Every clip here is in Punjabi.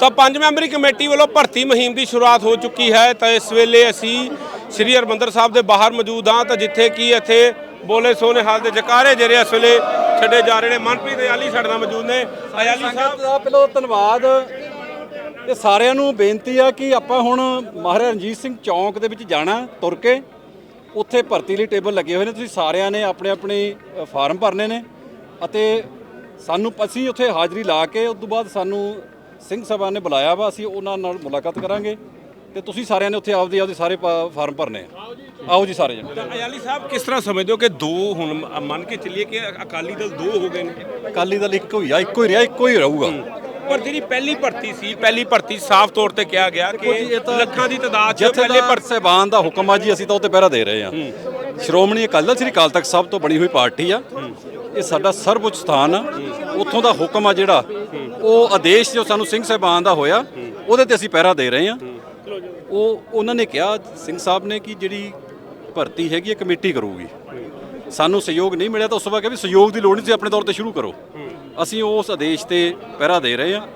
ਤਾਂ ਪੰਜ ਮੈਂਬਰੀ ਕਮੇਟੀ ਵੱਲੋਂ ਭਰਤੀ ਮੁਹਿੰਮ ਦੀ ਸ਼ੁਰੂਆਤ ਹੋ ਚੁੱਕੀ ਹੈ। ਤਾਂ ਇਸ ਵੇਲੇ ਅਸੀਂ ਸ੍ਰੀ ਹਰਮੰਦਰ ਸਾਹਿਬ ਦੇ ਬਾਹਰ ਮੌਜੂਦ ਹਾਂ। ਤਾਂ ਜਿੱਥੇ ਕੀ ਇੱਥੇ ਬੋਲੇ ਸੋਨੇ ਹਾਲ ਦੇ ਜਕਾਰੇ ਜਿਹੜੇ ਇਸ ਵੇਲੇ ਛੱਡੇ ਜਾ ਰਹੇ ਨੇ। ਮਨਪ੍ਰੀਤ ਅਯਾਲੀ ਸਾਡੇ ਨਾਲ ਮੌਜੂਦ ਨੇ। ਅਯਾਲੀ ਸਾਹਿਬ ਦਾ ਪਹਿਲਾਂ ਧੰਨਵਾਦ। ਇਹ ਸਾਰਿਆਂ ਨੂੰ ਬੇਨਤੀ ਆ ਕਿ ਆਪਾਂ ਹੁਣ ਮਹਾਰਾਜਾ ਰਣਜੀਤ ਸਿੰਘ ਚੌਂਕ ਦੇ ਵਿੱਚ ਜਾਣਾ ਤੁਰ ਕੇ। ਉੱਥੇ ਭਰਤੀ ਲਈ ਟੇਬਲ ਲੱਗੇ ਹੋਏ ਨੇ। ਤੁਸੀਂ ਸਾਰਿਆਂ ਨੇ ਆਪਣੇ ਆਪਣੇ ਫਾਰਮ ਭਰਨੇ ਨੇ। ਅਤੇ ਸਾਨੂੰ ਅਸੀਂ ਉੱਥੇ ਹਾਜ਼ਰੀ ਲਾ ਕੇ ਉਸ ਤੋਂ ਬਾਅਦ ਸਾਨੂੰ ਸਿੰਘ ਸਭਾ ਨੇ ਬੁਲਾਇਆ ਵਾ ਅਸੀਂ ਉਹਨਾਂ ਨਾਲ ਮੁਲਾਕਾਤ ਕਰਾਂਗੇ ਤੇ ਤੁਸੀਂ ਸਾਰਿਆਂ ਨੇ ਉੱਥੇ ਆਪਦੇ ਆਪਦੇ ਸਾਰੇ ਫਾਰਮ ਭਰਨੇ ਆ। ਆਓ ਜੀ ਸਾਰੇ ਜਣੇ। ਅਯਾਲੀ ਸਾਹਿਬ ਕਿਸ ਤਰ੍ਹਾਂ ਸਮਝਦੇ ਹੋ ਕਿ ਦੋ ਹੁਣ ਮੰਨ ਕੇ ਚੱਲੀਏ ਕਿ ਅਕਾਲੀ ਦਲ ਦੋ ਹੋ ਗਏ ਨੇ? ਅਕਾਲੀ ਦਲ ਇੱਕੋ ਹੀ ਆ ਇੱਕੋ ਹੀ ਰਿਹਾ ਇੱਕੋ ਹੀ ਰਹੂਗਾ। ਪਰ ਜਿਹੜੀ ਪਹਿਲੀ ਭਰਤੀ ਸੀ ਪਹਿਲੀ ਭਰਤੀ ਸਾਫ਼ ਤੌਰ ਤੇ ਕਿਹਾ ਗਿਆ ਕਿ ਤਾਂ ਲੱਖਾਂ ਦੀ ਤਾਦਾਦ 'ਚ ਪਹਿਲੇ ਭਰਤੀ ਸਹਿਬਾਨ ਦਾ ਹੁਕਮ ਆ ਜੀ ਅਸੀਂ ਤਾਂ ਉੱਤੇ ਪਹਿਰਾ ਦੇ ਰਹੇ ਹਾਂ। ਸ਼੍ਰੋਮਣੀ ਅਕਾਲੀ ਦਲ ਸ੍ਰੀ ਅਕਾਲ ਤਖਤ ਸਾਹਿਬ ਤੋਂ ਬਣੀ ਹੋਈ ਪਾਰਟੀ ਆ। ਇਹ ਸਾਡਾ ਸਰਵਉੱਚ ਸਥਾਨ ਆ। ਉੱਥੋਂ ਦਾ ਹੁਕਮ ਆ ਜਿਹੜਾ, ਉਹ ਆਦੇਸ਼ ਜੋ ਸਾਨੂੰ ਸਿੰਘ ਸਾਹਿਬਾਨ ਦਾ ਹੋਇਆ, ਉਹਦੇ ਤੇ ਅਸੀਂ ਪਹਿਰਾ ਦੇ ਰਹੇ ਹਾਂ। ਉਹ, ਉਹਨਾਂ ਨੇ ਕਿਹਾ, ਸਿੰਘ ਸਾਹਿਬ ਨੇ ਕਿ ਜਿਹੜੀ ਭਰਤੀ ਹੈਗੀ ਹੈ, ਕਮੇਟੀ ਕਰੂਗੀ। ਸਾਨੂੰ ਸਹਿਯੋਗ ਨਹੀਂ ਮਿਲਿਆ ਤਾਂ ਉਸ ਤੋਂ ਕਿਹਾ ਵੀ ਸਹਿਯੋਗ ਦੀ ਲੋੜ ਨਹੀਂ ਸੀ ਆਪਣੇ ਤੌਰ ਤੇ ਸ਼ੁਰੂ ਕਰੋ। ਅਸੀਂ ਉਸ ਆਦੇਸ਼ ਤੇ ਪਹਿਰਾ ਦੇ ਰਹੇ ਹਾਂ।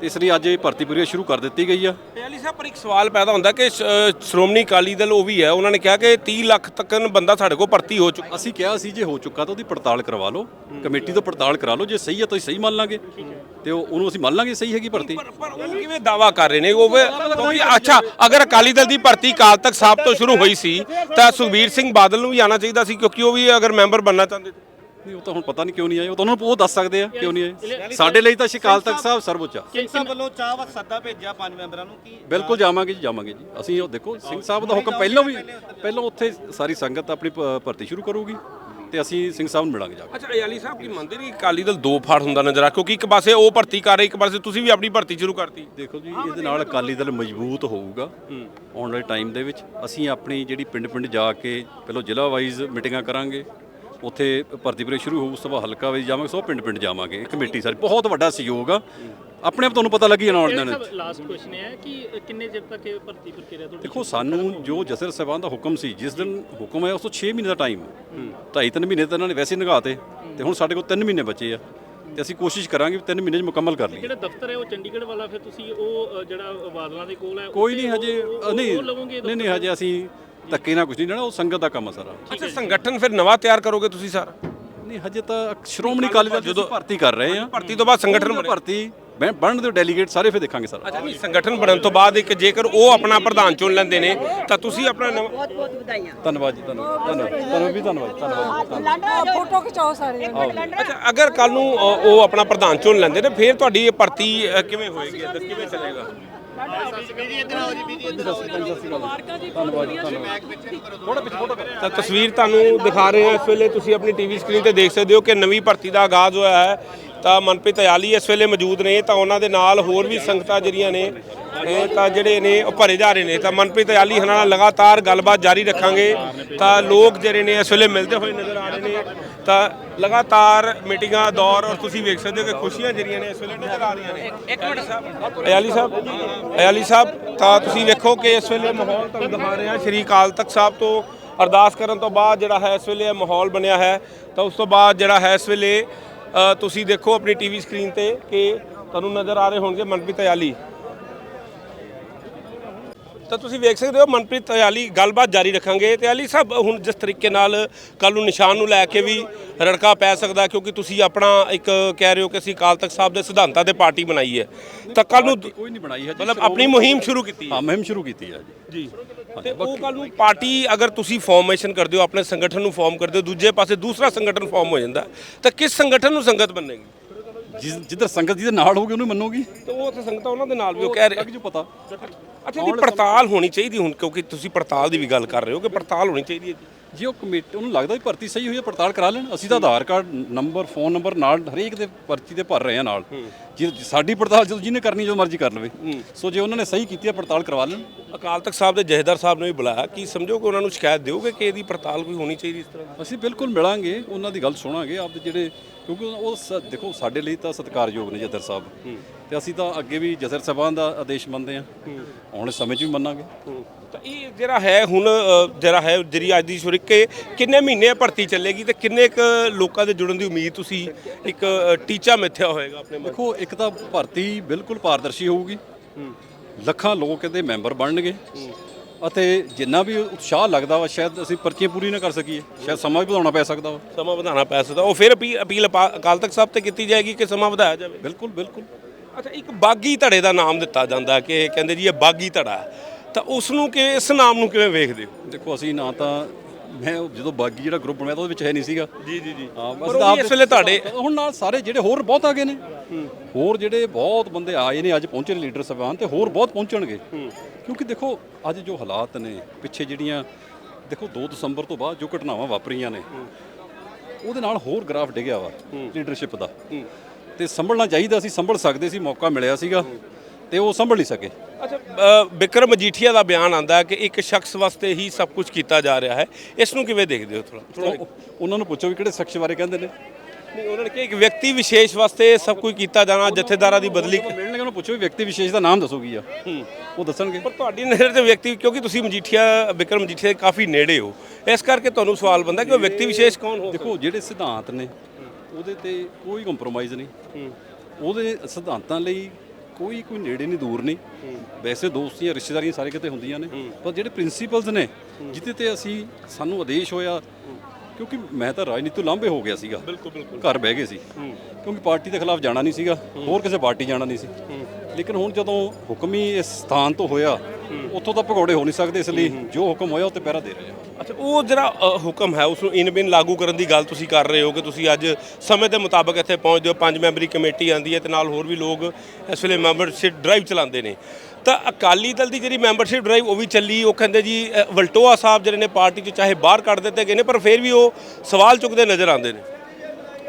ਤੇ ਇਸ ਲਈ ਅੱਜ ਇਹ ਭਰਤੀ ਪ੍ਰਕਿਰਿਆ ਸ਼ੁਰੂ ਕਰ ਦਿੱਤੀ ਗਈ ਆ। ਅਯਾਲੀ ਸਾਹਿਬ ਪਰ ਇੱਕ ਸਵਾਲ ਪੈਦਾ ਹੁੰਦਾ ਕਿ ਸ਼- ਸ਼੍ਰੋਮਣੀ ਅਕਾਲੀ ਦਲ ਉਹ ਵੀ ਹੈ ਉਹਨਾਂ ਨੇ ਕਿਹਾ ਕਿ 30 ਲੱਖ ਤੱਕ ਬੰਦਾ ਸਾਡੇ ਕੋਲ ਭਰਤੀ ਹੋ ਚੁੱਕਾ। ਅਸੀਂ ਕਿਹਾ ਸੀ ਜੇ ਹੋ ਚੁੱਕਾ ਤਾਂ ਉਹਦੀ ਪੜਤਾਲ ਕਰਵਾ ਲਓ ਕਮੇਟੀ ਤੋਂ ਪੜਤਾਲ ਕਰਾ ਲਓ ਜੇ ਸਹੀ ਹੈ ਤਾਂ ਅਸੀਂ ਸਹੀ ਮੰਨ ਲਾਂਗੇ। ਤੇ ਉਹ- ਉਹਨੂੰ ਅਸੀਂ ਮੰਨ ਲਾਂਗੇ ਸਹੀ ਹੈਗੀ ਭਰਤੀ। ਪਰ ਪਰ ਉਹ ਕਿਵੇਂ ਦਾਵਾ ਕਰ ਰਹੇ ਨੇ? ਉਹ ਕਿਉਂਕਿ ਅੱਛਾ ਅਗਰ ਅਕਾਲੀ ਦਲ ਦੀ ਭਰਤੀ ਕਾਲ ਤੱਕ ਸਾਹਿਬ ਤੋਂ ਸ਼ੁਰੂ ਹੋਈ ਸੀ ਤਾਂ ਸੁਖਬੀਰ ਸਿੰਘ ਬਾਦਲ ਨੂੰ ਵੀ ਆਣਾ ਚਾਹੀਦਾ ਸੀ ਕਿਉਂਕਿ ਉਹ ਵੀ ਅਗਰ ਮੈਂਬਰ ਬਣਨਾ ਚਾਹੁੰਦੇ ਸੀ ਨਹੀਂ ਉਹ ਤਾਂ ਹੁਣ ਪਤਾ ਨਹੀਂ ਕਿਉਂ ਨਹੀਂ ਆਏ ਉਹ ਤਾਂ ਉਹਨਾਂ ਨੂੰ ਉਹ ਦੱਸ ਸਕਦੇ ਆ ਕਿਉਂ ਨਹੀਂ ਆਏ। ਸਾਡੇ ਲਈ ਤਾਂ ਸ਼ਿਕਾਲ ਤਖਤ ਸਾਹਿਬ ਸਰਵਉੱਚ ਆ। ਸਿੰਘ ਸਾਹਿਬ ਵੱਲੋਂ ਚਾਹ ਵਾ ਸੱਦਾ ਭੇਜਿਆ ਪੰਜ ਮੈਂਬਰਾਂ ਨੂੰ ਕੀ ਬਿਲਕੁਲ ਜਾਵਾਂਗੇ ਜੀ ਜਾਵਾਂਗੇ ਜੀ। ਅਸੀਂ ਉਹ ਦੇਖੋ ਸਿੰਘ ਸਾਹਿਬ ਦਾ ਹੁਕਮ ਪਹਿਲਾਂ ਵੀ ਪਹਿਲਾਂ ਉੱਥੇ ਸਾਰੀ ਸੰਗਤ ਆਪਣੀ ਭ- ਭਰਤੀ ਸ਼ੁਰੂ ਕਰੂਗੀ ਤੇ ਅਸੀਂ ਸਿੰਘ ਸਾਹਿਬ ਨੂੰ ਮਿਲਾਂਗੇ ਜਾ ਕੇ। ਅੱਛਾ ਅਯਾਲੀ ਸਾਹਿਬ ਕੀ ਮੰਨਦੇ ਨਹੀਂ? ਅਕਾਲੀ ਦਲ ਦੋ ਫਾੜ ਹੁੰਦਾ ਨਜ਼ਰ ਆ ਕਿਉਂਕਿ ਇੱਕ ਪਾਸੇ ਉਹ ਭਰਤੀ ਕਰ ਰਹੇ ਇੱਕ ਪਾਸੇ ਤੁਸੀਂ ਵੀ ਆਪਣੀ ਭਰਤੀ ਸ਼ੁਰੂ ਕਰਤੀ। ਦੇਖੋ ਜੀ ਇਹਦੇ ਨਾਲ ਅਕਾਲੀ ਦਲ ਮਜ਼ਬੂਤ ਹੋਊਗਾ ਆਉਣ ਵਾਲੇ ਟਾਈਮ ਦੇ ਵਿੱਚ। ਅਸੀਂ ਆਪਣੀ ਜਿਹੜੀ ਪਿੰਡ-ਪਿੰਡ ਜਾ ਕੇ ਪਹਿਲਾਂ ਜ਼ਿਲ੍ਹਾ ਵਾਈਜ਼ ਮੀਟਿੰਗਾਂ ਕਰਾਂਗੇ ਉੱਥੇ ਭਰਤੀ ਪ੍ਰਕਿਰਿਆ ਸ਼ੁਰੂ ਹੋਊ ਉਸ ਤੋਂ ਬਾਅਦ ਹਲਕਾ ਵਾਈਜ਼ ਜਾਵਾਂਗੇ ਸੋ ਪਿੰਡ-ਪਿੰਡ ਜਾਵਾਂਗੇ। ਇਹ ਕਮੇਟੀ ਸਾਰੀ ਬਹੁਤ ਵੱਡਾ ਸਹਿਯੋਗ ਆ। ਆਪਣੇ ਆਪ ਤੁਹਾਨੂੰ ਪਤਾ ਲੱਗੀ ਜਾਣਾ ਉਹਨਾਂ ਨੇ। ਲਾਸਟ ਕੁਐਸਚਨ ਹੈ ਕਿ ਕਿੰਨੇ ਚਿਰ ਤੱਕ ਇਹ ਭਰਤੀ ਪ੍ਰਕਿਰਿਆ ਤੁਹਾਡੀ ਦੇਖੋ ਸਾਨੂੰ ਜੋ ਜਸਰ ਸਾਹਿਬਾਨ ਦਾ ਹੁਕਮ ਸੀ ਜਿਸ ਦਿਨ ਹੁਕਮ ਆਇਆ ਉਸ ਤੋਂ 6 ਮਹੀਨੇ ਦਾ ਟਾਈਮ ਢਾਈ ਤਿੰਨ ਮਹੀਨੇ ਤਾਂ ਇਹਨਾਂ ਨੇ ਵੈਸੇ ਨਿਗਾਹਤੇ ਤੇ ਹੁਣ ਸਾਡੇ ਕੋਲ 3 ਮਹੀਨੇ ਬਚੇ ਆ। ਤੇ ਅਸੀਂ ਕੋਸ਼ਿਸ਼ ਕਰਾਂਗੇ ਵੀ 3 ਮਹੀਨੇ 'ਚ ਮੁਕੰਮਲ ਕਰ ਲਈਏ। ਜਿਹੜਾ ਦਫ਼ਤਰ ਹੈ ਉਹ ਚੰਡੀਗੜ੍ਹ ਵਾਲਾ ਫਿਰ ਤੁਸੀਂ ਉਹ ਜਿਹੜਾ ਬਾਦਲਾਂ ਦੇ ਕੋਲ ਹੈ ਕੋਈ ਨਹੀਂ ਹਜੇ ਨਹੀਂ ਨਹੀਂ ਹਜੇ ਅਸੀਂ ਧੱਕੇ ਨਾਲ ਕੁਝ ਨਹੀਂ ਲੈਣਾ ਉਹ ਸੰਗਤ ਦਾ ਕੰਮ ਆ ਸਾਰਾ। ਅੱਛਾ ਸੰਗਠਨ ਫਿਰ ਨਵਾਂ ਤਿਆਰ ਕਰੋਗੇ ਤੁਸੀਂ ਸਾਰਾ? ਨਹੀਂ ਹਜੇ ਤਾਂ ਸ਼੍ਰੋਮਣੀ ਅਕਾਲੀ ਦਲ ਜਦੋਂ ਭਰਤੀ ਕਰ ਰਹੇ ਆ। ਭਰਤੀ ਤੋਂ ਬਾਅਦ ਸੰਗਠਨ ਬਣੇ ਭਰਤੀ ਬਣ- ਬਣਨ ਦੇ ਡੈਲੀਗੇਟ ਸਾਰੇ ਫਿਰ ਦੇਖਾਂਗੇ ਸਾਰਾ। ਅੱਛਾ ਨਹੀਂ ਸੰਗਠਨ ਬਣਨ ਤੋਂ ਬਾਅਦ ਇੱਕ ਜੇਕਰ ਉਹ ਆਪਣਾ ਪ੍ਰਧਾਨ ਚੁਣ ਲੈਂਦੇ ਨੇ ਤਾਂ ਤੁਸੀਂ ਆਪਣਾ ਨਵਾਂ ਬਹੁਤ ਬਹੁਤ ਵਧਾਈਆਂ। ਧੰਨਵਾਦ ਜੀ ਧੰਨਵਾਦ। ਧੰਨਵਾਦ। ਤੁਹਾਨੂੰ ਵੀ ਧੰਨਵਾਦ ਧੰਨਵਾਦ ਫੋਟੋ ਖਿਚਾਓ ਸਾਰੇ ਅੱਛਾ ਅਗਰ ਕੱਲ ਨੂੰ ਅ, ਉਹ ਆਪਣਾ ਪ੍ਰਧਾਨ ਚੁਣ ਲੈਂਦੇ ਨੇ ਫਿਰ ਤੁਹਾਡੀ ਇਹ ਭਰਤੀ ਅ, ਕਿਵੇਂ ਹੋਏਗੀ? ਕਿਵੇਂ ਚੱਲੇਗਾ? ਤਾਂ ਤਸਵੀਰ ਤੁਹਾਨੂੰ ਦਿਖਾ ਰਹੇ ਹਾਂ ਇਸ ਵੇਲੇ। ਤੁਸੀਂ ਆਪਣੀ ਟੀਵੀ ਸਕਰੀਨ ਤੇ ਦੇਖ ਸਕਦੇ ਹੋ ਕਿ ਨਵੀਂ ਭਰਤੀ ਦਾ ਆਗਾਜ਼ ਹੋਇਆ ਹੈ। ਤਾਂ ਮਨਪ੍ਰੀਤ ਅਯਾਲੀ ਇਸ ਵੇਲੇ ਮੌਜੂਦ ਨੇ ਤਾਂ ਉਹਨਾਂ ਦੇ ਨਾਲ ਹੋਰ ਵੀ ਸੰਗਤਾਂ ਜਿਹੜੀਆਂ ਨੇ ਇਹ ਤਾਂ ਜਿਹੜੇ ਨੇ ਉਹ ਭਰੇ ਜਾ ਰਹੇ ਨੇ। ਤਾਂ ਮਨਪ੍ਰੀਤ ਅਯਾਲੀ ਹਨਾਂ ਨਾਲ ਲਗਾਤਾਰ ਗੱਲਬਾਤ ਜਾਰੀ ਰੱਖਾਂਗੇ। ਤਾਂ ਲੋਕ ਜਿਹੜੇ ਨੇ ਇਸ ਵੇਲੇ ਮਿਲਦੇ ਹੋਏ ਨਜ਼ਰ ਆ ਰਹੇ ਨੇ। ਤਾਂ ਲਗਾਤਾਰ ਮੀਟਿੰਗਾਂ ਦੌਰ ਔਰ ਤੁਸੀਂ ਵੇਖ ਸਕਦੇ ਹੋ ਕਿ ਖੁਸ਼ੀਆਂ ਜਿਹੜੀਆਂ ਨੇ ਇਸ ਵੇਲੇ ਨਜ਼ਰ ਆ ਰਹੀਆਂ ਨੇ। ਇੱਕ ਮਿੰਟ ਸਾਹਿਬ ਅਯਾਲੀ ਸਾਹਿਬ ਅਯਾਲੀ ਸਾਹਿਬ ਤਾਂ ਤੁਸੀਂ ਵੇਖੋ ਕਿ ਇਸ ਵੇਲੇ ਮਾਹੌਲ ਤੁਹਾਨੂੰ ਦਿਖਾ ਰਹੇ ਹਾਂ। ਸ਼੍ਰੀ ਅਕਾਲ ਤਖਤ ਸਾਹਿਬ ਤੋਂ ਅਰਦਾਸ ਕਰਨ ਤੋਂ ਬਾਅਦ ਜਿਹੜਾ ਹੈ ਇਸ ਵੇਲੇ ਮਾਹੌਲ ਬਣਿਆ ਹੈ। ਤਾਂ ਉਸ ਤੋਂ ਬਾਅਦ ਜਿਹੜਾ ਹੈ ਇਸ ਵੇਲੇ ਤੁਸੀਂ ਦੇਖੋ ਆਪਣੀ ਟੀਵੀ ਸਕਰੀਨ ਤੇ ਕਿ ਤੁਹਾਨੂੰ ਨਜ਼ਰ ਆ ਰਹੇ ਹੋਣਗੇ ਮਨਪ੍ਰੀਤ ਅਯਾਲੀ। ਤਾਂ ਤੁਸੀਂ ਵੇਖ ਸਕਦੇ ਹੋ ਮਨਪ੍ਰੀਤ ਅਯਾਲੀ ਗੱਲਬਾਤ ਜਾਰੀ ਰੱਖਾਂਗੇ। ਤੇ ਅਲੀ ਸਾਹਿਬ ਹੁਣ ਜਿਸ ਤਰੀਕੇ ਨਾਲ ਕੱਲ ਨੂੰ ਨਿਸ਼ਾਨ ਨੂੰ ਲੈ ਕੇ ਵੀ ਰੜਕਾ ਪੈ ਸਕਦਾ ਕਿਉਂਕਿ ਤੁਸੀਂ ਆਪਣਾ ਇੱਕ ਕਹਿ ਰਹੇ ਹੋ ਕਿ ਅਸੀਂ ਅਕਾਲ ਤਖਤ ਸਾਹਿਬ ਦੇ ਸਿਧਾਂਤਾਂ ਤੇ ਪਾਰਟੀ ਬਣਾਈ ਹੈ। ਤਾਂ ਕੱਲ ਨੂੰ ਕੋਈ ਨਹੀਂ ਬਣਾਈ ਹੈ ਮਤਲਬ ਆਪਣੀ ਮੁਹਿੰਮ ਸ਼ੁਰੂ ਕੀਤੀ ਹੈ। ਹਾਂ ਮੁਹਿੰਮ ਸ਼ੁਰੂ ਕੀਤੀ ਹੈ ਜੀ। ਜੀ। ਤੇ ਉਹ ਕੱਲ ਨੂੰ ਪਾਰਟੀ ਅਗਰ ਤੁਸੀਂ ਫਾਰਮੇਸ਼ਨ ਕਰਦੇ ਹੋ ਆਪਣੇ ਸੰਗਠਨ ਨੂੰ ਫਾਰਮ ਕਰਦੇ ਹੋ ਦੂਜੇ ਪਾਸੇ ਦੂਸਰਾ ਸੰਗਠਨ ਫਾਰਮ ਹੋ ਜਾਂਦਾ ਤਾਂ ਕਿਸ ਸੰਗਠਨ ਨੂੰ ਸੰਗਤ ਬਣੇਗੀ ਜਿਸ ਜਿੱਧਰ ਸੰਗਤ ਜਿਹਦੇ ਨਾਲ ਹੋਊਗੀ ਉਹਨੂੰ ਮੰਨੂਗੀ? ਤੇ ਉਹ ਉੱਥੇ ਸੰਗਤਾਂ ਉਹਨਾਂ ਦੇ ਨਾਲ ਵੀ ਉਹ ਕਹਿ ਰਹੇ ਜੋ ਪਤਾ। ਅੱਛਾ ਦੀ ਪੜਤਾਲ ਹੋਣੀ ਚਾਹੀਦੀ ਹੁਣ ਕਿਉਂਕਿ ਤੁਸੀਂ ਪੜਤਾਲ ਦੀ ਵੀ ਗੱਲ ਕਰ ਰਹੇ ਹੋ ਕਿ ਪੜਤਾਲ ਹੋਣੀ ਚਾਹੀਦੀ ਹੈ ਜੇ। ਉਹ ਕਮੇਟੀ ਉਹਨੂੰ ਲੱਗਦਾ ਵੀ ਭਰਤੀ ਸਹੀ ਹੋਈ ਹੈ ਪੜਤਾਲ ਕਰਾ ਲੈਣ। ਅਸੀਂ ਤਾਂ Aadhaar card number phone number ਨਾਲ ਹਰੇਕ ਦੇ ਪਰਚੀ ਦੇ ਭਰ ਰਹੇ ਆ ਨਾਲ। ਜੇ ਸਾਡੀ ਪੜਤਾਲ ਜਦੋਂ ਜਿਹਨੇ ਕਰਨੀ ਜੋ ਮਰਜ਼ੀ ਕਰ ਲਵੇ। ਸੋ ਜੇ ਉਹਨਾਂ ਨੇ ਸਹੀ ਕੀਤੀ ਹੈ ਪੜਤਾਲ ਕਰਵਾ ਲੈਣ। ਅਕਾਲ ਤਖਤ ਸਾਹਿਬ ਦੇ ਜਹੇਦਾਰ ਸਾਹਿਬ ਨੇ ਵੀ ਬੁਲਾਇਆ। ਕੀ ਸਮਝੋ ਕਿ ਉਹਨਾਂ ਨੂੰ ਸ਼ਿਕਾਇਤ ਦਿਓਗੇ ਕਿ ਇਹਦੀ ਪੜਤਾਲ ਕੋਈ ਹੋਣੀ ਚਾਹੀਦੀ ਇਸ ਤਰ੍ਹਾਂ ਅਸੀਂ ਬਿਲਕੁਲ ਮਿਲਾਂਗੇ ਉਹਨਾਂ ਦੀ ਗੱਲ ਸੁਣਾਂਗੇ। ਆਪਦੇ ਜਿਹੜੇ ਕਿਉਂਕਿ ਉਹ ਸ- ਦੇਖੋ ਸਾਡੇ ਲਈ ਤਾਂ ਸਤਿਕਾਰਯੋਗ ਨੇ ਜਦਰ ਸਾਹਿਬ। ਤੇ ਅਸੀਂ ਤਾਂ ਅੱਗੇ ਵੀ ਜਸਰ ਸਾਹਿਬਾਨ ਦਾ ਆਦੇਸ਼ ਮੰਨਦੇ ਆ ਆਉਣ ਸਮੇਂ 'ਚ ਵੀ ਮੰਨਾਂਗੇ। ਤਾਂ ਇਹ ਜਿਹੜਾ ਹੈ ਹੁਣ ਅ, ਜਿਹੜਾ ਹੈ ਜਿਹੜੀ ਅੱਜ ਦੀ ਸ਼ੁਰੂ ਕਿ ਕਿੰਨੇ ਮਹੀਨੇ ਇਹ ਭਰਤੀ ਚੱਲੇਗੀ ਤੇ ਕਿੰਨੇ ਕੁ ਲੋਕਾਂ ਦੇ ਜੁੜਨ ਦੀ ਉਮੀਦ ਤੁਸੀਂ ਇੱਕ ਅ, ਟੀਚਾ ਮਿੱਥਿਆ ਹੋਏਗਾ ਆਪਣੇ ਮਨ? ਦੇਖੋ ਇੱਕ ਤਾਂ ਭਰਤੀ ਬਿਲਕੁਲ ਪਾਰਦਰਸ਼ੀ ਹੋਊਗੀ। ਲੱਖਾਂ ਲੋਕ ਇਹਦੇ ਮੈਂਬਰ ਬਣਨਗੇ। ਅਤੇ ਜਿੰਨਾ ਵੀ ਉਤਸ਼ਾਹ ਲੱਗਦਾ ਵਾ ਸ਼ਾਇਦ ਅਸੀਂ ਪਰਚੀਆਂ ਪੂਰੀ ਨਾ ਕਰ ਸਕੀਏ। ਸ਼ਾਇਦ ਸਮਾਂ ਵੀ ਵਧਾਉਣਾ ਪੈ ਸਕਦਾ ਵਾ। ਸਮਾਂ ਵਧਾਉਣਾ ਪੈ ਸਕਦਾ। ਉਹ ਫਿਰ ਅਪੀਲ ਅਪੀਲ ਅਪਾ- ਅਕਾਲ ਤਖਤ ਸਾਹਿਬ ਤੇ ਕੀਤੀ ਜਾਏਗੀ ਕਿ ਸਮਾਂ ਵਧਾਇਆ ਜਾਵੇ? ਬਿਲਕੁਲ ਬਿਲਕੁਲ। ਅੱਛਾ ਇੱਕ ਬਾਗੀ ਧੜੇ ਦਾ ਨਾਮ ਦਿੱਤਾ ਜਾਂਦਾ ਕਿ ਕਹਿੰਦੇ ਜੀ ਇਹ ਬਾਗੀ ਧੜਾ ਹੈ। ਤਾਂ ਉਸ ਨੂੰ ਕਿ ਇਸ ਨਾਮ ਨੂੰ ਕਿਵੇਂ ਵੇਖਦੇ ਹੋ? ਦੇਖੋ ਅਸੀਂ ਨਾ ਤਾਂ ਮੈਂ ਉਹ ਜਦੋਂ ਬਾਗੀ ਜਿਹੜਾ ਗਰੁੱਪ ਬਣਿਆ ਤਾਂ ਉਹਦੇ ਵਿੱਚ ਹੈ ਨਹੀਂ ਸੀਗਾ। ਜੀ ਜੀ ਜੀ। ਹਾਂ ਪਰ ਉਹ ਵੀ ਇਸ ਵੇਲੇ ਤੁਹਾਡੇ ਹੁਣ ਨਾਲ ਸਾਰੇ ਜਿਹੜੇ ਹੋਰ ਬਹੁਤ ਆ ਗਏ ਨੇ ਹੋਰ ਜਿਹੜੇ ਬਹੁਤ ਬੰਦੇ ਆਏ ਨੇ ਅੱਜ ਪਹੁੰਚੇ ਨੇ ਲੀਡਰ ਸਾਹਿਬਾਨ ਤੇ ਹੋਰ ਬਹੁਤ ਪਹੁੰਚਣਗੇ। ਕਿਉਂਕਿ ਦੇਖੋ ਅੱਜ ਜੋ ਹਾਲਾਤ ਨੇ ਪਿੱਛੇ ਜਿਹੜੀਆਂ ਦੇਖੋ 2 ਦਸੰਬਰ ਤੋਂ ਬਾਅਦ ਜੋ ਘਟਨਾਵਾਂ ਵਾਪਰੀਆਂ ਨੇ ਉਹਦੇ ਨਾਲ ਹੋਰ ਗ੍ਰਾਫ ਡਿੱਗਿਆ ਵਾ ਲੀਡਰਸ਼ਿਪ ਦਾ। ਤੇ ਸੰਭਲਣਾ ਚਾਹੀਦਾ ਸੀ ਸੰਭਲ ਸਕਦੇ ਸੀ ਮੌਕਾ ਮਿਲਿਆ ਸੀਗਾ ਤੇ ਉਹ ਸੰਭਲ ਨਹੀਂ ਸਕੇ। ਅੱਛਾ ਅ, ਵਿਕਰਮ ਮਜੀਠੀਆ ਦਾ ਬਿਆਨ ਆਂਦਾ ਕਿ ਇੱਕ ਸ਼ਖਸ ਵਾਸਤੇ ਹੀ ਸਭ ਕੁਝ ਕੀਤਾ ਜਾ ਰਿਹਾ ਹੈ। ਇਸ ਨੂੰ ਕਿਵੇਂ ਦੇਖਦੇ ਹੋ ਥੋੜਾ ਉਹ- ਉਹਨਾਂ ਨੂੰ ਪੁੱਛੋ ਵੀ ਕਿਹੜੇ ਸ਼ਖਸ ਬਾਰੇ ਕਹਿੰਦੇ ਨੇ। ਨਹੀਂ ਉਹਨਾਂ ਨੇ ਕਿਹਾ ਇੱਕ ਵਿਅਕਤੀ ਵਿਸ਼ੇਸ਼ ਵਾਸਤੇ ਸਭ ਕੁਝ ਕੀਤਾ ਜਾਣਾ ਜਥੇਦਾਰਾਂ ਦੀ ਬਦਲੀ ਮਿਲਣਗੇ ਉਹਨੂੰ ਪੁੱਛੋ ਵੀ ਵਿਅਕਤੀ ਵਿਸ਼ੇਸ਼ ਦਾ ਨਾਮ ਦੱਸੋ ਕੀ ਆ। ਉਹ ਦੱਸਣਗੇ। ਪਰ ਤੁਹਾਡੀ ਨਜ਼ਰ ਤੇ ਵਿਅਕਤੀ ਕਿਉਂਕਿ ਤੁਸੀਂ ਮਜੀਠੀਆ ਵਿਕਰਮ ਮਜੀਠੀਆ ਦੇ ਕਾਫੀ ਨੇੜੇ ਹੋ ਇਸ ਕਰਕੇ ਤੁਹਾਨੂੰ ਸਵਾਲ ਬੰਦਾ ਕਿ ਉਹ ਵਿਅਕਤੀ ਵਿਸ਼ੇਸ਼ ਕੌਣ ਹੋ ਦੇਖੋ ਜਿਹੜੇ ਸਿਧਾਂਤ ਨੇ ਉਹਦੇ ਤੇ ਕੋਈ ਕੰਪਰੋਮਾਈਜ਼ ਨਹੀਂ। ਉਹਦੇ ਸਿਧਾਂਤਾਂ ਲਈ ਕੋਈ ਕੋਈ ਨੇੜੇ ਨਹੀਂ ਦੂਰ ਨਹੀਂ। ਵੈਸੇ ਦੋਸਤੀਆਂ ਰਿਸ਼ਤੇਦਾਰੀਆਂ ਸਾਰੇ ਕਿਤੇ ਹੁੰਦੀਆਂ ਨੇ। ਪਰ ਜਿਹੜੇ ਪ੍ਰਿੰਸੀਪਲਸ ਨੇ ਜਿੱਤੇ ਤੇ ਅਸੀਂ ਸਾਨੂੰ ਆਦੇਸ਼ ਹੋਇਆ। ਕਿਉਂਕਿ ਮੈਂ ਤਾਂ ਰਾਜਨੀਤੀ ਤੋਂ ਲਾਂਭੇ ਹੋ ਗਿਆ ਸੀਗਾ। ਬਿਲਕੁਲ ਬਿਲਕੁਲ। ਘਰ ਬਹਿ ਗਏ ਸੀ। ਕਿਉਂਕਿ ਪਾਰਟੀ ਦੇ ਖਿਲਾਫ ਜਾਣਾ ਨਹੀਂ ਸੀਗਾ ਹੋਰ ਕਿਸੇ ਪਾਰਟੀ ਜਾਣਾ ਨਹੀਂ ਸੀ। ਲੇਕਿਨ ਹੁਣ ਜਦੋਂ ਹੁਕਮ ਹੀ ਇਸ ਸਥਾਨ ਤੋਂ ਹੋਇਆ ਉੱਥੋਂ ਤਾਂ ਭਗੌੜੇ ਹੋ ਨਹੀਂ ਸਕਦੇ ਇਸ ਲਈ ਜੋ ਹੁਕਮ ਹੋਇਆ ਉਹ ਤੇ ਪਹਿਰਾ ਦੇ ਰਹੇ ਆ ਅੱਛਾ ਉਹ ਜਿਹੜਾ ਹੁਕਮ ਹੈ ਉਸ ਨੂੰ ਇਨ ਬਿਨ ਲਾਗੂ ਕਰਨ ਦੀ ਗੱਲ ਤੁਸੀਂ ਕਰ ਰਹੇ ਹੋ ਕਿ ਤੁਸੀਂ ਅੱਜ ਸਮੇਂ ਦੇ ਮੁਤਾਬਕ ਇੱਥੇ ਪਹੁੰਚਦੇ ਹੋ ਪੰਜ ਮੈਂਬਰੀ ਕਮੇਟੀ ਆਂਦੀ ਹੈ ਤੇ ਨਾਲ ਹੋਰ ਵੀ ਲੋਕ ਇਸ ਵੇਲੇ ਮੈਂਬਰਸ਼ਿਪ ਡਰਾਈਵ ਚਲਾਉਂਦੇ ਨੇ। ਤਾਂ ਅਕਾਲੀ ਦਲ ਦੀ ਜਿਹੜੀ ਮੈਂਬਰਸ਼ਿਪ ਡਰਾਈਵ ਉਹ ਵੀ ਚੱਲੀ ਉਹ ਕਹਿੰਦੇ ਜੀ ਵਲਟੋਆ ਸਾਹਿਬ ਜਿਹੜੇ ਨੇ ਪਾਰਟੀ 'ਚ ਚਾਹੇ ਬਾਹਰ ਕੱਢ ਦਿੱਤੇ ਗਏ ਨੇ ਪਰ ਫਿਰ ਵੀ ਉਹ ਸਵਾਲ ਚੁੱਕਦੇ ਨਜ਼ਰ ਆਉਂਦੇ ਨੇ।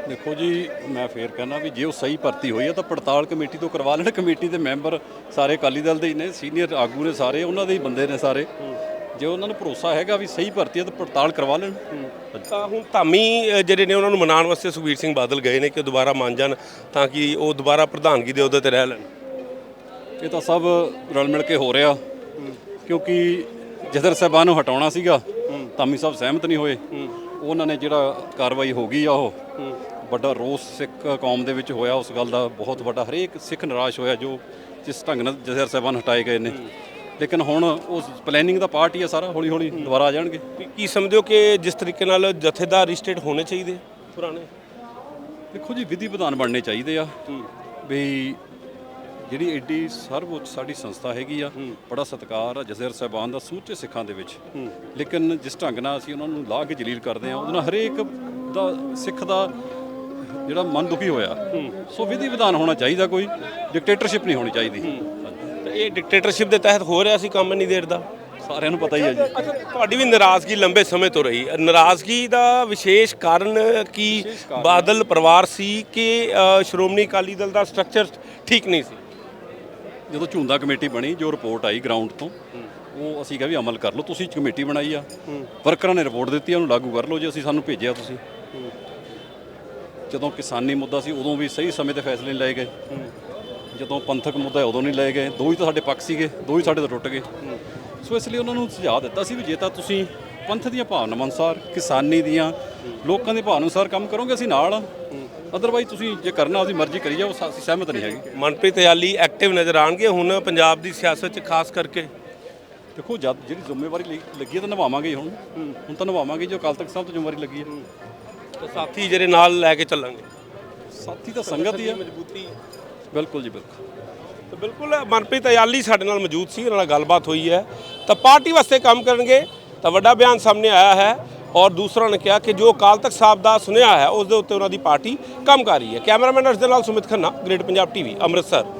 ਦੇਖੋ ਜੀ ਮੈਂ ਫੇਰ ਕਹਿੰਦਾ ਵੀ ਜੇ ਉਹ ਸਹੀ ਭਰਤੀ ਹੋਈ ਹੈ ਤਾਂ ਪੜਤਾਲ ਕਮੇਟੀ ਤੋਂ ਕਰਵਾ ਲੈਣ। ਕਮੇਟੀ ਦੇ ਮੈਂਬਰ ਸਾਰੇ ਅਕਾਲੀ ਦਲ ਦੇ ਹੀ ਨੇ ਸੀਨੀਅਰ ਆਗੂ ਨੇ ਸਾਰੇ ਉਹਨਾਂ ਦੇ ਹੀ ਬੰਦੇ ਨੇ ਸਾਰੇ। ਜੇ ਉਹਨਾਂ ਨੂੰ ਭਰੋਸਾ ਹੈਗਾ ਵੀ ਸਹੀ ਭਰਤੀ ਹੈ ਤਾਂ ਪੜਤਾਲ ਕਰਵਾ ਲੈਣ। ਤਾਂ ਹੁਣ ਧਾਮੀ ਜਿਹੜੇ ਨੇ ਉਹਨਾਂ ਨੂੰ ਮਨਾਉਣ ਵਾਸਤੇ ਸੁਖਬੀਰ ਸਿੰਘ ਬਾਦਲ ਗਏ ਨੇ ਕਿ ਦੁਬਾਰਾ ਮੰਨ ਜਾਣ ਤਾਂ ਕਿ ਉਹ ਦੁਬਾਰਾ ਪ੍ਰਧਾਨਗੀ ਦੇ ਅਹੁਦੇ ਤੇ ਰਹਿ ਲੈਣ। ਇਹ ਤਾਂ ਸਭ ਰਲ ਮਿਲ ਕੇ ਹੋ ਰਿਹਾ। ਕਿਉਂਕਿ ਜਦਰ ਸਾਹਿਬਾਨ ਨੂੰ ਹਟਾਉਣਾ ਸੀਗਾ ਧਾਮੀ ਸਾਹਿਬ ਸਹਿਮਤ ਨਹੀਂ ਹੋਏ। ਉਹਨਾਂ ਨੇ ਜਿਹੜਾ ਕਾਰਵਾਈ ਹੋ ਗਈ ਆ ਉਹ ਵੱਡਾ ਰੋਸ ਸਿੱਖ ਕੌਮ ਦੇ ਵਿੱਚ ਹੋਇਆ। ਉਸ ਗੱਲ ਦਾ ਬਹੁਤ ਵੱਡਾ ਹਰੇਕ ਸਿੱਖ ਨਿਰਾਸ਼ ਹੋਇਆ ਜੋ ਜਿਸ ਢੰਗ ਨਾਲ ਜਦਰ ਸਾਹਿਬਾਨ ਹਟਾਏ ਗਏ ਨੇ। ਲੇਕਿਨ ਹੁਣ ਉਸ ਪਲੈਨਿੰਗ ਦਾ ਪਾਰਟ ਹੀ ਆ ਸਾਰਾ ਹੌਲੀ ਹੌਲੀ ਦੁਬਾਰਾ ਆ ਜਾਣਗੇ। ਕੀ- ਕੀ ਸਮਝਦੇ ਹੋ ਕਿ ਜਿਸ ਤਰੀਕੇ ਨਾਲ ਜਥੇਦਾਰ ਰਿਸਟੇਟ ਹੋਣੇ ਚਾਹੀਦੇ ਪੁਰਾਣੇ? ਦੇਖੋ ਜੀ ਵਿਧੀ ਵਿਧਾਨ ਬਣਨੇ ਚਾਹੀਦੇ ਆ। ਵੀ ਜਿਹੜੀ ਐਡੀ ਸਰਵਉੱਚ ਸਾਡੀ ਸੰਸਥਾ ਹੈਗੀ ਆ ਬੜਾ ਸਤਿਕਾਰ ਆ ਜਜ਼ੀਰ ਸਾਹਿਬਾਨ ਦਾ ਸਮੁੱਚੇ ਸਿੱਖਾਂ ਦੇ ਵਿੱਚ। ਲੇਕਿਨ ਜਿਸ ਢੰਗ ਨਾਲ ਅਸੀਂ ਉਹਨਾਂ ਨੂੰ ਲਾਹ ਕੇ ਜਲੀਲ ਕਰਦੇ ਆ ਉਹਦੇ ਨਾਲ ਹਰੇਕ ਦਾ ਸਿੱਖ ਦਾ ਜਿਹੜਾ ਮਨ ਦੁਖੀ ਹੋਇਆ ਸੋ ਵਿਧੀ ਵਿਧਾਨ ਹੋਣਾ ਚਾਹੀਦਾ ਕੋਈ ਡਿਕਟੇਟਰਸ਼ਿਪ ਨਹੀਂ ਹੋਣੀ ਚਾਹੀਦੀ। ਤਾਂ ਇਹ ਡਿਕਟੇਟਰਸ਼ਿਪ ਦੇ ਤਹਿਤ ਹੋ ਰਿਹਾ ਸੀ ਕੰਮ ਇੰਨੀ ਦੇਰ ਦਾ? ਸਾਰਿਆਂ ਨੂੰ ਪਤਾ ਹੀ ਹੈ ਜੀ। ਅੱਛਾ ਤੁਹਾਡੀ ਵੀ ਨਾਰਾਜ਼ਗੀ ਲੰਬੇ ਸਮੇਂ ਤੋਂ ਰਹੀ। ਨਾਰਾਜ਼ਗੀ ਦਾ ਵਿਸ਼ੇਸ਼ ਕਾਰਨ ਕੀ? ਬਾਦਲ ਪਰਿਵਾਰ ਸੀ ਕਿ ਸ਼੍ਰੋਮਣੀ ਅਕਾਲੀ ਦਲ ਦਾ ਸਟਰਕਚਰ ਠੀਕ ਨਹੀਂ ਸੀ? ਜਦੋਂ ਝੁੰਦਾ ਕਮੇਟੀ ਬਣੀ ਜੋ ਰਿਪੋਰਟ ਆਈ ਗਰਾਊਂਡ ਤੋਂ ਉਹ ਅਸੀਂ ਕਿਹਾ ਵੀ ਅਮਲ ਕਰ ਲਓ ਤੁਸੀਂ ਕਮੇਟੀ ਬਣਾਈ ਆ। ਵਰਕਰਾਂ ਨੇ ਰਿਪੋਰਟ ਦਿੱਤੀ ਉਹਨੂੰ ਲਾਗੂ ਕਰ ਲਓ ਜੇ ਅਸੀਂ ਸਾਨੂੰ ਭੇਜਿਆ ਤੁਸੀਂ। ਜਦੋਂ ਕਿਸਾਨੀ ਮੁੱਦਾ ਸੀ ਉਦੋਂ ਵੀ ਸਹੀ ਸਮੇਂ ਤੇ ਫੈਸਲੇ ਨਹੀਂ ਲਏ ਗਏ। ਜਦੋਂ ਪੰਥਕ ਮੁੱਦਾ ਉਦੋਂ ਨਹੀਂ ਲਏ ਗਏ। ਦੋ ਹੀ ਤਾਂ ਸਾਡੇ ਪੱਖ ਸੀਗੇ ਦੋ ਹੀ ਸਾਡੇ ਤੋਂ ਟੁੱਟ ਗਏ। ਸੋ ਇਸ ਲਈ ਉਹਨਾਂ ਨੂੰ ਸੁਝਾਅ ਦਿੱਤਾ ਸੀ ਵੀ ਜੇ ਤਾਂ ਤੁਸੀਂ ਪੰਥ ਦੀਆਂ ਭਾਵਨਾਵਾਂ ਅਨੁਸਾਰ ਕਿਸਾਨੀ ਦੀਆਂ ਲੋਕਾਂ ਦੀ ਭਾਵਨਾ ਅਨੁਸਾਰ ਕੰਮ ਕਰੋਗੇ ਅਸੀਂ ਨਾਲ ਅਦਰਵਾਈਜ਼ ਤੁਸੀਂ ਜੇ ਕਰਨਾ ਆਪਦੀ ਮਰਜ਼ੀ ਕਰੀ ਜਾਓ ਅਸੀਂ ਸਹਿਮਤ ਨਹੀਂ ਹੈਗੇ। ਮਨਪ੍ਰੀਤ ਯਾਲੀ ਐਕਟਿਵ ਨਜ਼ਰ ਆਣਗੇ ਹੁਣ ਪੰਜਾਬ ਦੀ ਸਿਆਸਤ 'ਚ ਖਾਸ ਕਰਕੇ। ਦੇਖੋ ਜਦ ਜਿਹੜੀ ਜ਼ਿੰਮੇਵਾਰੀ ਲਈ- ਲੱਗੀ ਹੈ ਤਾਂ ਨਿਭਾਵਾਂਗੇ ਹੀ ਹੁਣ। ਹੁਣ ਤਾਂ ਨਿਭਾਵਾਂਗੇ ਜੋ ਅਕਾਲ ਤਖਤ ਸਾਹਿਬ ਤੋਂ ਜ਼ਿੰਮੇਵਾਰੀ ਲੱਗੀ ਹੈ। ਤੇ ਸਾਥੀ ਜਿਹੜੇ ਨਾਲ ਲੈ ਕੇ ਚੱਲਾਂਗੇ। ਸਾਥੀ ਤਾਂ ਸੰਗਤ ਹੀ ਆ ਮਜ਼ਬੂਤੀ। ਬਿਲਕੁਲ ਜੀ ਬਿਲਕੁਲ। ਤਾਂ ਬਿਲਕੁਲ ਮਨਪ੍ਰੀਤ ਅਯਾਲੀ ਸਾਡੇ ਨਾਲ ਮੌਜੂਦ ਸੀ ਉਹਨਾਂ ਨਾਲ ਗੱਲਬਾਤ ਹੋਈ ਹੈ। ਤਾਂ ਪਾਰਟੀ ਵਾਸਤੇ ਕੰਮ ਕਰਨਗੇ ਤਾਂ ਵੱਡਾ ਬਿਆਨ ਸਾਹਮਣੇ ਆਇਆ ਹੈ। ਔਰ ਦੂਸਰਾ ਨੇ ਕਿਹਾ ਕਿ ਜੋ ਅਕਾਲ ਤਖਤ ਸਾਹਿਬ ਦਾ ਸੁਨੇਹਾ ਹੈ, ਉਸ ਦੇ ਉੱਤੇ ਉਹਨਾਂ ਦੀ ਪਾਰਟੀ ਕੰਮ ਕਰ ਰਹੀ ਹੈ। ਕੈਮਰਾਮੈਨ ਅਰਸ਼ ਦੇ ਨਾਲ ਸੁਮਿਤ ਖੰਨਾ, ਗ੍ਰੇਟ ਪੰਜਾਬ ਟੀਵੀ, ਅੰਮ੍ਰਿਤਸਰ।